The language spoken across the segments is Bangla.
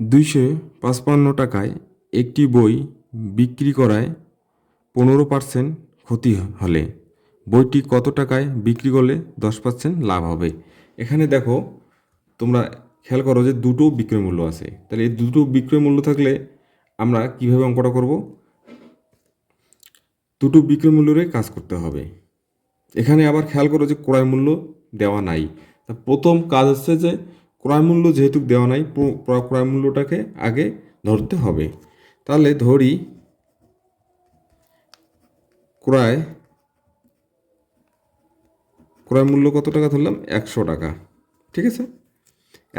দুইশো পাঁচপান্ন টাকায় একটি বই বিক্রি করায় পনেরো পার্সেন্ট ক্ষতি হলে। বইটি কত টাকায় বিক্রি করলে দশ পার্সেন্ট লাভ হবে? এখানে দেখো, তোমরা খেয়াল করো যে দুটো বিক্রয় মূল্য আছে। তাহলে এই দুটো বিক্রয় মূল্য থাকলে আমরা কীভাবে অঙ্কটা করব? দুটো বিক্রয় মূল্যেরই কাজ করতে হবে। এখানে আবার খেয়াল করো যে ক্রয় মূল্য দেওয়া নাই। তা প্রথম কাজ হচ্ছে যে ক্রয় মূল্য যেহেতু দেওয়া নাই ক্রয় মূল্যটাকে আগে ধরতে হবে। তাহলে ধরি ক্রয় ক্রয় মূল্য কত টাকা ধরলাম? একশো টাকা। ঠিক আছে?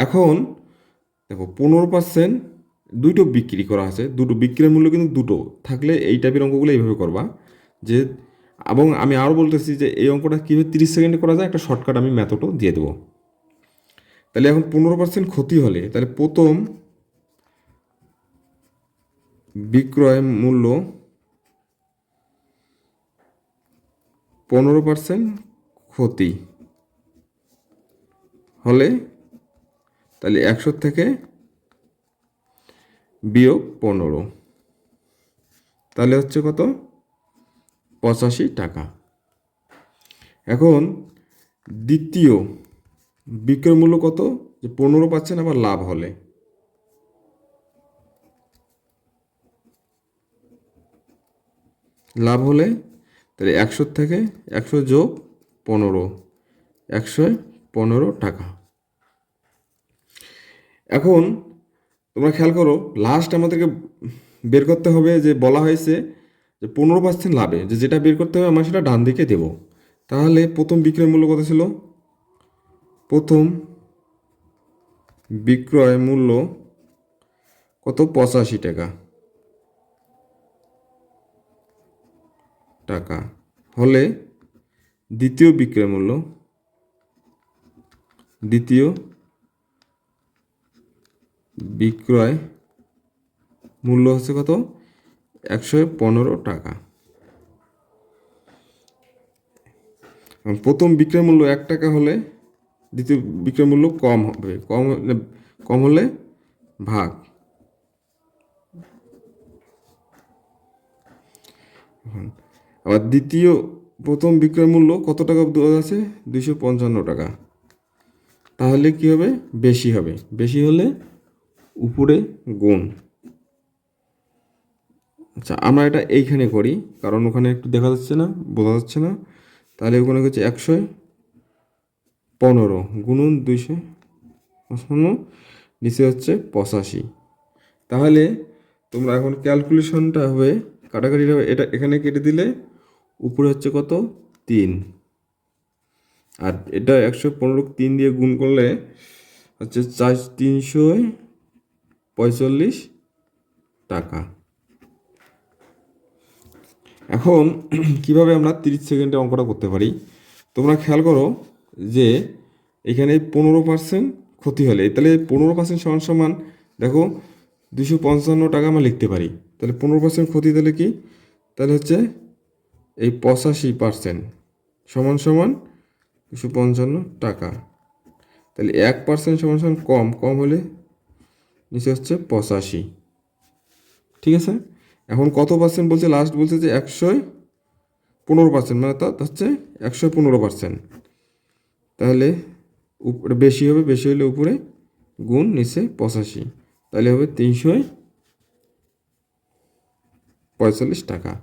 এখন দেখো, পনেরো পার্সেন্ট দুটো বিক্রি করা আছে। দুটো বিক্রির মূল্য কিন্তু দুটো। থাকলে এই টাইপের অঙ্কগুলো এইভাবে করবা যে, এবং আমি আরও বলতেছি যে এই অঙ্কটা কীভাবে তিরিশ সেকেন্ডে করা যায়, একটা শর্টকাট আমি ম্যাথডও দিয়ে দেবো। তাহলে এখন পনেরো পার্সেন্ট ক্ষতি হলে তাহলে প্রথম বিক্রয় মূল্য পনেরো পার্সেন্ট ক্ষতি হলে তাহলে একশো থেকে বিয়োগ পনেরো। তাহলে হচ্ছে কত? পঁচাশি টাকা। এখন দ্বিতীয় বিক্রয় মূল্য কত? যে পনেরো পার্সেন্ট আবার লাভ হলে। লাভ হলে, তাহলে একশো থেকে একশো যোগ পনেরো, একশো পনেরো টাকা। এখন তোমরা খেয়াল করো লাস্ট আমাদেরকে বের করতে হবে যে বলা হয়েছে যে পনেরো পার্সেন্ট লাভে। যে যেটা বের করতে হবে, আমরা সেটা ডান দিকে দেব। তাহলে প্রথম বিক্রয় মূল্য কত ছিল? প্রথম বিক্রয় মূল্য কত? পঁচাশি টাকা। টাকা। হলে দ্বিতীয় বিক্রয় মূল্য। দ্বিতীয় বিক্রয় মূল্য হচ্ছে কত? একশো পনেরো টাকা। প্রথম বিক্রয় মূল্য এক টাকা হলে দ্বিতীয় বিক্রয় মূল্য কম হবে। কম কম হলে ভাগ। আবার দ্বিতীয় প্রথম বিক্রয় মূল্য কত টাকা দেওয়া আছে? দুইশো পঞ্চান্ন টাকা। তাহলে কি হবে? বেশি হবে। বেশি হলে উপরে গুণ। আচ্ছা আমরা এটা এইখানে করি, কারণ ওখানে একটু দেখা যাচ্ছে না, বোঝা যাচ্ছে না। তাহলে ওখানে হচ্ছে একশো। পনেরো গুণন দুইশো পঞ্চান্ন নিচে হচ্ছে পঁচাশি। তাহলে তোমরা এখন ক্যালকুলেশনটা হবে, কাটাকাটিটা হবে, এটা এখানে কেটে দিলে উপরে হচ্ছে কত? তিন। আর এটা একশো পনেরো তিন দিয়ে গুণ করলে হচ্ছে চার, তিনশো পঁয়তাল্লিশ টাকা। এখন কীভাবে আমরা তিরিশ সেকেন্ডে অঙ্কটা করতে পারি? তোমরা খেয়াল করো যে এখানে পনেরো পার্সেন্ট ক্ষতি হলে, তাহলে পনেরো পার্সেন্ট সমান সমান, দেখো দুশো পঞ্চান্ন টাকা আমরা লিখতে পারি। তাহলে পনেরো পার্সেন্ট ক্ষতি তাহলে কি? তাহলে হচ্ছে এই পঁচাশি পার্সেন্ট সমান সমান দুশো পঞ্চান্ন টাকা। তাহলে এক পার্সেন্ট সমান সমান কম কম হলে নিচে হচ্ছে পঁচাশি। ঠিক আছে? এখন কত পার্সেন্ট বলছে? লাস্ট বলছে যে একশোয় পনেরো পার্সেন্ট মানে তা হচ্ছে একশো পনেরো পার্সেন্ট তাহলে উপরে বেশি হবে, বেশি হলে উপরে গুণ নিচে পঁচাশি। তাহলে হবে তিনশো পঁয়তাল্লিশ টাকা।